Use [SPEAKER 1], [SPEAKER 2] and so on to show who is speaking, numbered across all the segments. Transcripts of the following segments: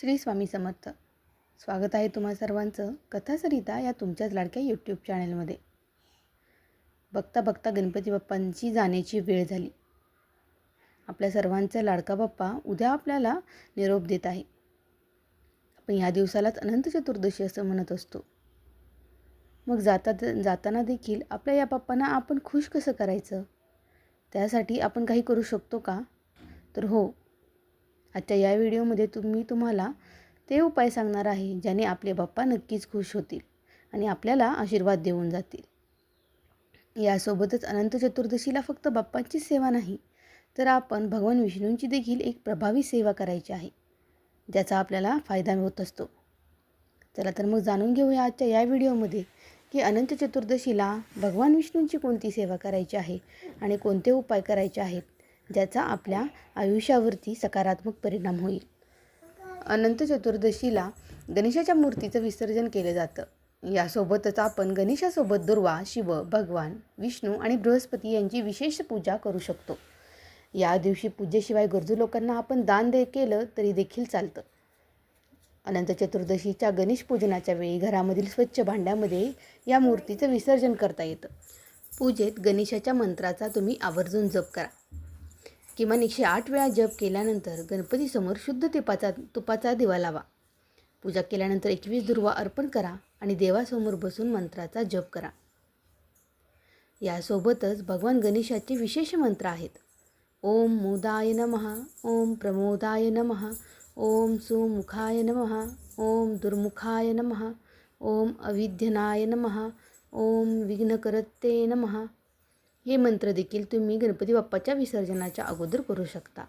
[SPEAKER 1] श्री स्वामी समर्थ. स्वागत आहे तुम्हा सर्वांचं कथासरिता या तुमच्याच लाडक्या यूट्यूब चॅनलमध्ये बघता बघता गणपती बाप्पांची जाण्याची वेळ झाली. आपल्या सर्वांचा लाडका बाप्पा उद्या आपल्याला निरोप देत आहे. आपण ह्या दिवसालाच अनंत चतुर्दशी असं म्हणत असतो. मग जाता जाताना देखील आपल्या या बाप्पांना आपण खुश कसं करायचं? त्यासाठी आपण काही करू शकतो का? तर हो आजच्या या व्हिडिओमध्ये तुम्ही तुम्हाला ते उपाय सांगणार आहे ज्याने आपले बाप्पा नक्कीच खुश होतील आणि आपल्याला आशीर्वाद देऊन जातील. यासोबतच अनंत चतुर्दशीला फक्त बाप्पांची सेवा नाही तर आपण भगवान विष्णूंची देखील एक प्रभावी सेवा करायची आहे ज्याचा आपल्याला फायदा होत असतो. चला तर मग जाणून घेऊया आजच्या या व्हिडिओमध्ये की अनंत चतुर्दशीला भगवान विष्णूंची कोणती सेवा करायची आहे आणि कोणते उपाय करायचे आहेत. ज्याचा आपल्या आयुष्यावरती सकारात्मक परिणाम होईल. अनंत चतुर्दशीला गणेशाच्या मूर्तीचं विसर्जन केलं जातं. यासोबतच आपण गणेशासोबत दुर्वा शिव भगवान विष्णू आणि बृहस्पती यांची विशेष पूजा करू शकतो. या दिवशी पूजेशिवाय गरजू लोकांना आपण दान दे केलं तरी देखील चालतं. अनंत चतुर्दशीच्या गणेश पूजनाच्या वेळी घरामधील स्वच्छ भांड्यामध्ये या मूर्तीचं विसर्जन करता येतं. पूजेत गणेशाच्या मंत्राचा तुम्ही आवर्जून जप करा. किमान एकशे आठ वेळा जप केल्यानंतर गणपतीसमोर शुद्ध तेपाचा तुपाचा दिवा लावा. पूजा केल्यानंतर एकवीस दुर्वा अर्पण करा आणि देवासमोर बसून मंत्राचा जप करा. यासोबतच भगवान गणेशाचे विशेष मंत्र आहेत. ओम मोदाय नमः ओम प्रमोदाय नमः ओम सुमुखाय नमः ओम दुर्मुखाय नमः ओम अविध्यनाय नमः ओम विघ्नकरत्ते नमः हे मंत्र देखील तुम्ही गणपती बाप्पाच्या विसर्जनाच्या अगोदर करू शकता.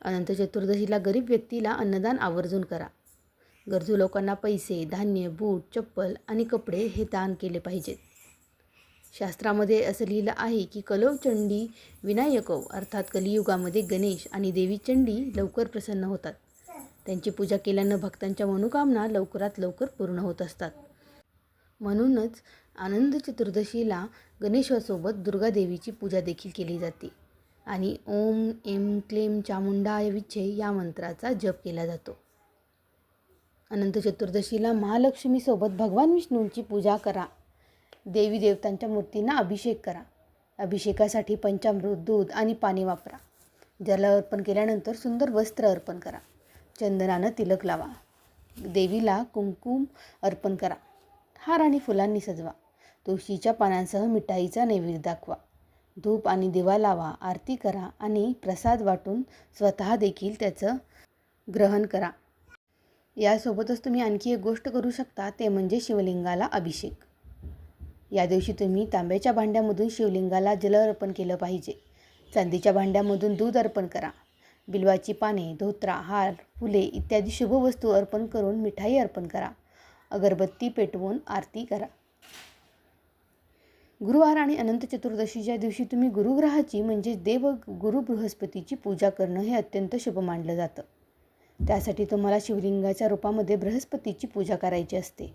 [SPEAKER 1] अनंत चतुर्दशीला गरीब व्यक्तीला अन्नदान आवर्जून करा. गरजू लोकांना पैसे धान्य बूट चप्पल आणि कपडे हे दान केले पाहिजेत. शास्त्रामध्ये असं लिहिलं आहे की कलव चंडी विनायकव अर्थात कलियुगामध्ये गणेश आणि देवी चंडी लवकर प्रसन्न होतात. त्यांची पूजा केल्यानं भक्तांच्या मनोकामना लवकरात लवकर पूर्ण होत असतात. म्हणूनच आनंद चतुर्दशीला गणेशासोबत दुर्गादेवीची पूजा देखील केली जाते आणि ओम एम क्लेम चामुंडाय विच्छे या मंत्राचा जप केला जातो. अनंत चतुर्दशीला महालक्ष्मीसोबत भगवान विष्णूंची पूजा करा. देवी देवतांच्या मूर्तींना अभिषेक करा. अभिषेकासाठी पंचामृत दूध आणि पाणी वापरा. जल अर्पण केल्यानंतर सुंदर वस्त्र अर्पण करा. चंदनानं तिलक लावा. देवीला कुंकुम अर्पण करा. हार आणि फुलांनी सजवा. तुळशीच्या पानांसह मिठाईचा नैवेद्य दाखवा. धूप आणि दिवा लावा आरती करा आणि प्रसाद वाटून स्वतः देखील त्याचं ग्रहण करा. यासोबतच तुम्ही आणखी एक गोष्ट करू शकता ते म्हणजे शिवलिंगाला अभिषेक. या दिवशी तुम्ही तांब्याच्या भांड्यामधून शिवलिंगाला जल अर्पण केलं पाहिजे. चांदीच्या भांड्यामधून दूध अर्पण करा. बिल्वाची पाने धोत्रा हार फुले इत्यादी शुभ वस्तू अर्पण करून मिठाई अर्पण करा. अगरबत्ती पेटवून आरती करा. गुरुवार आणि अनंत चतुर्दशीच्या दिवशी तुम्ही गुरुग्रहाची म्हणजे देव गुरु बृहस्पतीची पूजा करणं हे अत्यंत शुभ मानलं जातं. त्यासाठी तुम्हाला शिवलिंगाच्या रूपामध्ये बृहस्पतीची पूजा करायची असते.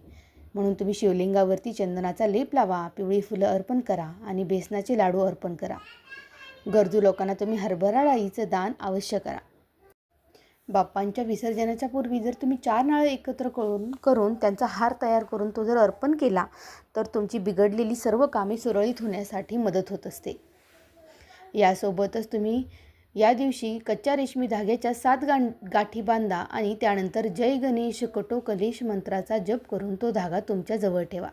[SPEAKER 1] म्हणून तुम्ही शिवलिंगावरती चंदनाचा लेप लावा पिवळी फुलं अर्पण करा आणि बेसनाचे लाडू अर्पण करा. गरजू लोकांना तुम्ही हरभरा डाळीचं दान अवश्य करा. बाप्पांच्या विसर्जनाच्या पूर्वी जर तुम्ही चार नारळ एकत्र करून करून त्यांचा हार तयार करून तो जर अर्पण केला तर तुमची बिघडलेली सर्व कामे सुरळीत होण्यासाठी मदत होत असते. यासोबतच तुम्ही या दिवशी कच्च्या रेशमी धाग्याच्या सात गा गाठी बांधा आणि त्यानंतर जय गणेश कटो कलेश मंत्राचा जप करून तो धागा तुमच्या जवळ ठेवा.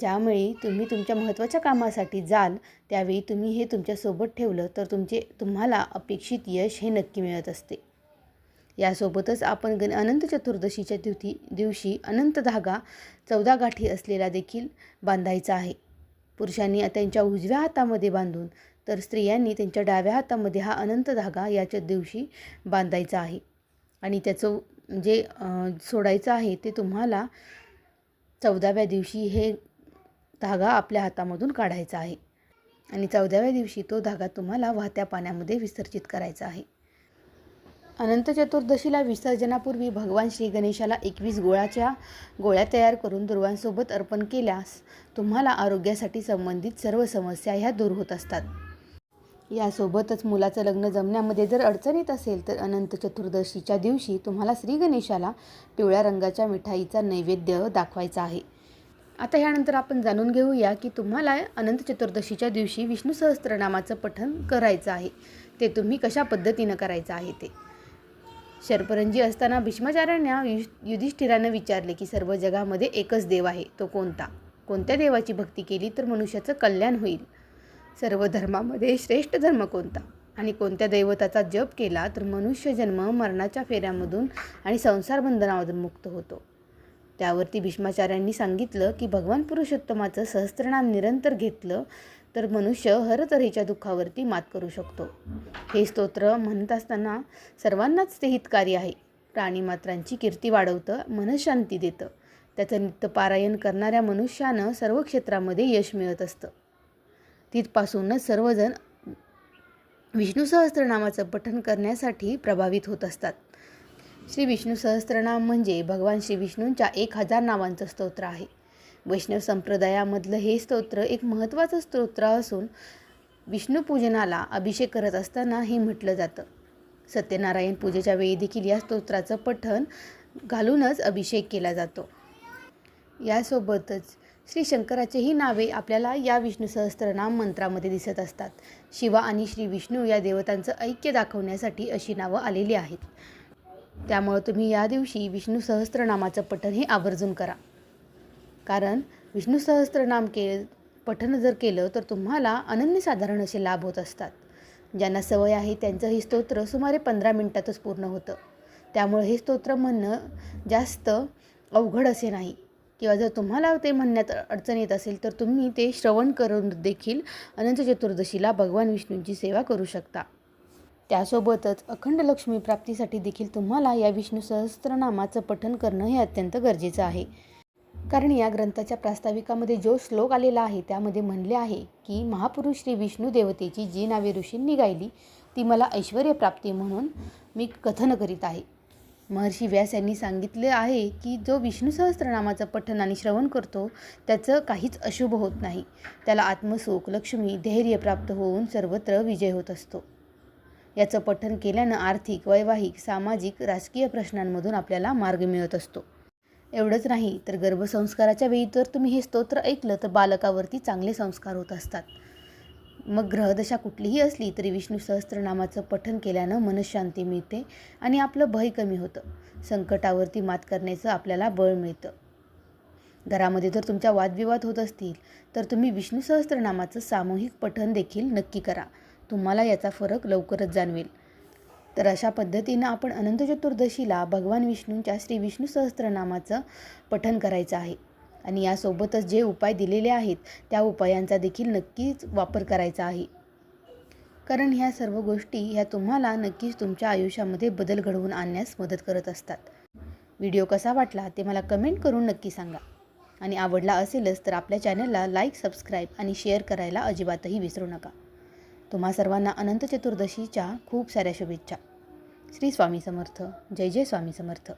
[SPEAKER 1] ज्यामुळे तुम्ही तुमच्या महत्त्वाच्या कामासाठी जाल त्यावेळी तुम्ही हे तुमच्यासोबत ठेवलं तर तुमचे तुम्हाला अपेक्षित यश हे नक्की मिळत असते. यासोबतच आपण गण अनंत चतुर्दशीच्या दिवती दिवशी अनंत धागा चौदा गाठी असलेला देखील बांधायचा आहे. पुरुषांनी त्यांच्या उजव्या हातामध्ये बांधून तर स्त्रियांनी त्यांच्या डाव्या हातामध्ये हा अनंत धागा याच्या दिवशी बांधायचा आहे. आणि त्याचं जे सोडायचं आहे ते तुम्हाला चौदाव्या दिवशी हे धागा आपल्या हातामधून काढायचा आहे. आणि चौदाव्या दिवशी तो धागा तुम्हाला वाहत्या पाण्यामध्ये विसर्जित करायचा आहे. अनंत चतुर्दशीला विसर्जनापूर्वी भगवान श्री गणेशाला एकवीस गोळाच्या गोळ्या तयार करून दुर्वांसोबत अर्पण केल्यास तुम्हाला आरोग्यासाठी संबंधित सर्व समस्या ह्या दूर होत असतात. यासोबतच मुलाचं लग्न जमण्यामध्ये जर अडचण येत असेल तर अनंत चतुर्दशीच्या दिवशी तुम्हाला श्री गणेशाला पिवळ्या रंगाच्या मिठाईचा नैवेद्य दाखवायचा आहे. आता ह्यानंतर आपण जाणून घेऊया की तुम्हाला अनंत चतुर्दशीच्या दिवशी विष्णू सहस्त्रनामाचं पठण करायचं आहे. ते तुम्ही कशा पद्धतीनं करायचं आहे ते. शर्परंजी असताना भीष्माचार्यांना यु- युधिष्ठिरानं विचारले की सर्व जगामध्ये एकच देव आहे तो कोणता? कोणत्या देवाची भक्ती केली तर मनुष्याचं कल्याण होईल? सर्व धर्मामध्ये श्रेष्ठ धर्म कोणता? आणि कोणत्या दैवताचा जप केला तर मनुष्य जन्म मरणाच्या फेऱ्यामधून आणि संसार बंधनामधून मुक्त होतो? त्यावरती भीष्माचार्यांनी सांगितलं की भगवान पुरुषोत्तमाचं सहस्त्रनाम निरंतर घेतलं तर मनुष्य हरतऱ्हेच्या दुःखावरती मात करू शकतो. हे स्तोत्र म्हणत असताना सर्वांनाच ते हितकारी आहे. प्राणीमात्रांची कीर्ती वाढवतं मनशांती देतं. त्याचं नित्यपारायण करणाऱ्या मनुष्यानं सर्व क्षेत्रामध्ये यश मिळत असतं. तिथपासूनच सर्वजण विष्णू सहस्त्रनामाचं पठण करण्यासाठी प्रभावित होत असतात. श्री विष्णू सहस्त्रनाम म्हणजे भगवान श्री विष्णूंच्या एक हजार नावांचं स्तोत्र आहे. वैष्णव संप्रदायामधलं हे स्तोत्र एक महत्त्वाचं स्तोत्र असून विष्णूपूजनाला अभिषेक करत असताना हे म्हटलं जातं. सत्यनारायण पूजेच्या वेळी देखील या स्तोत्राचं पठण घालूनच अभिषेक केला जातो. यासोबतच श्री शंकराचेही नावे आपल्याला या विष्णू सहस्त्रनाम मंत्रामध्ये दिसत असतात. शिवा आणि श्री विष्णू या देवतांचं ऐक्य दाखवण्यासाठी अशी नावं आलेली आहेत. त्यामुळं तुम्ही या दिवशी विष्णू सहस्त्रनामाचं पठण हे आवर्जून करा. कारण विष्णू सहस्त्रनाम के पठण जर केलं तर तुम्हाला अनन्यसाधारण असे लाभ होत असतात. ज्यांना सवय आहे त्यांचं हे स्तोत्र सुमारे पंधरा मिनटातच पूर्ण होतं. त्यामुळे हे स्तोत्र म्हणणं जास्त अवघड असे नाही. किंवा जर तुम्हाला ते म्हणण्यात अडचण येत असेल तर तुम्ही ते श्रवण करून देखील अनंत चतुर्दशीला भगवान विष्णूंची सेवा करू शकता. त्यासोबतच अखंड लक्ष्मी प्राप्तीसाठी देखील तुम्हाला या विष्णू सहस्त्रनामाचं पठन करणं हे अत्यंत गरजेचं आहे. कारण या ग्रंथाच्या प्रास्ताविकामध्ये जो श्लोक आलेला आहे त्यामध्ये म्हणले आहे की महापुरुष श्री विष्णू देवतेची जी नावे ऋषींनी गायली ती मला ऐश्वर प्राप्ती म्हणून मी कथन करीत आहे. महर्षी व्यास यांनी सांगितले आहे की जो विष्णू सहस्त्रनामाचं पठण आणि श्रवण करतो त्याचं काहीच अशुभ होत नाही. त्याला आत्मसुख लक्ष्मी धैर्य प्राप्त होऊन सर्वत्र विजय होत असतो. याचं पठन केल्यानं आर्थिक वैवाहिक सामाजिक राजकीय प्रश्नांमधून आपल्याला मार्ग मिळत असतो. एवढंच नाही तर गर्भसंस्काराच्या वेळी जर तुम्ही हे स्तोत्र ऐकलं तर बालकावरती चांगले संस्कार होत असतात. मग ग्रहदशा कुठलीही असली तरी विष्णू सहस्त्रनामाचं पठन केल्यानं मनशांती मिळते आणि आपलं भय कमी होतं. संकटावरती मात करण्याचं आपल्याला बळ मिळतं. घरामध्ये जर तुमच्या वादविवाद होत असतील तर तुम्ही विष्णू सहस्त्रनामाचं सामूहिक पठन देखील नक्की करा. तुम्हाला याचा फरक लवकरच जाणवेल. तर अशा पद्धतीनं आपण अनंत चतुर्दशीला भगवान विष्णूंच्या श्री विष्णू सहस्त्रनामाचं पठन करायचं आहे. आणि यासोबतच जे उपाय दिलेले आहेत त्या उपायांचा देखील नक्कीच वापर करायचा आहे. कारण ह्या सर्व गोष्टी ह्या तुम्हाला नक्कीच तुमच्या आयुष्यामध्ये बदल घडवून आणण्यास मदत करत असतात. व्हिडिओ कसा वाटला ते मला कमेंट करून नक्की सांगा. आणि आवडला असेलच तर आपल्या चॅनलला लाईक सबस्क्राईब आणि शेअर करायला अजिबातही विसरू नका. तुम्हा सर्वांना अनंत चतुर्दशीच्या खूप साऱ्या शुभेच्छा. श्री स्वामी समर्थ. जय जय स्वामी समर्थ.